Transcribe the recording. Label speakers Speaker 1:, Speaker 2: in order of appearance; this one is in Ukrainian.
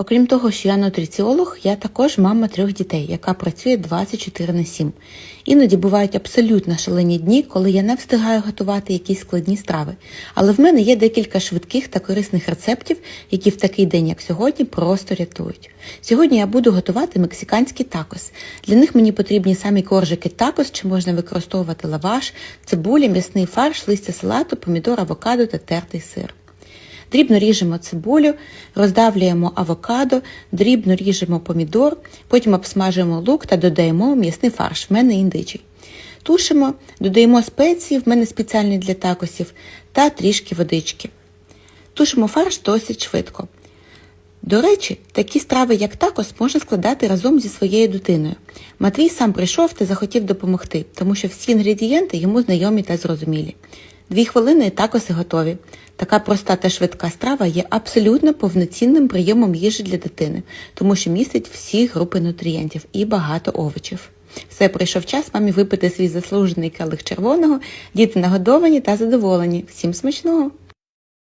Speaker 1: Окрім того, що я нутриціолог, я також мама трьох дітей, яка працює 24 на 7. Іноді бувають абсолютно шалені дні, коли я не встигаю готувати якісь складні страви. Але в мене є декілька швидких та корисних рецептів, які в такий день, як сьогодні, просто рятують. Сьогодні я буду готувати мексиканський такос. Для них мені потрібні самі коржики такос, чи можна використовувати лаваш, цибуля, м'ясний фарш, листя салату, помідор, авокадо та тертий сир. Дрібно ріжемо цибулю, роздавлюємо авокадо, дрібно ріжемо помідор, потім обсмажуємо лук та додаємо м'ясний фарш, в мене індичий. Тушимо, додаємо спеції, в мене спеціальні для такосів, та трішки водички. Тушимо фарш досить швидко. До речі, такі страви, як такос, можна складати разом зі своєю дитиною. Матвій сам прийшов та захотів допомогти, тому що всі інгредієнти йому знайомі та зрозумілі. Дві хвилини і такоси готові. Така проста та швидка страва є абсолютно повноцінним прийомом їжі для дитини, тому що містить всі групи нутрієнтів і багато овочів. Все прийшов час мамі випити свій заслужений келих червоного, діти нагодовані та задоволені. Всім смачного!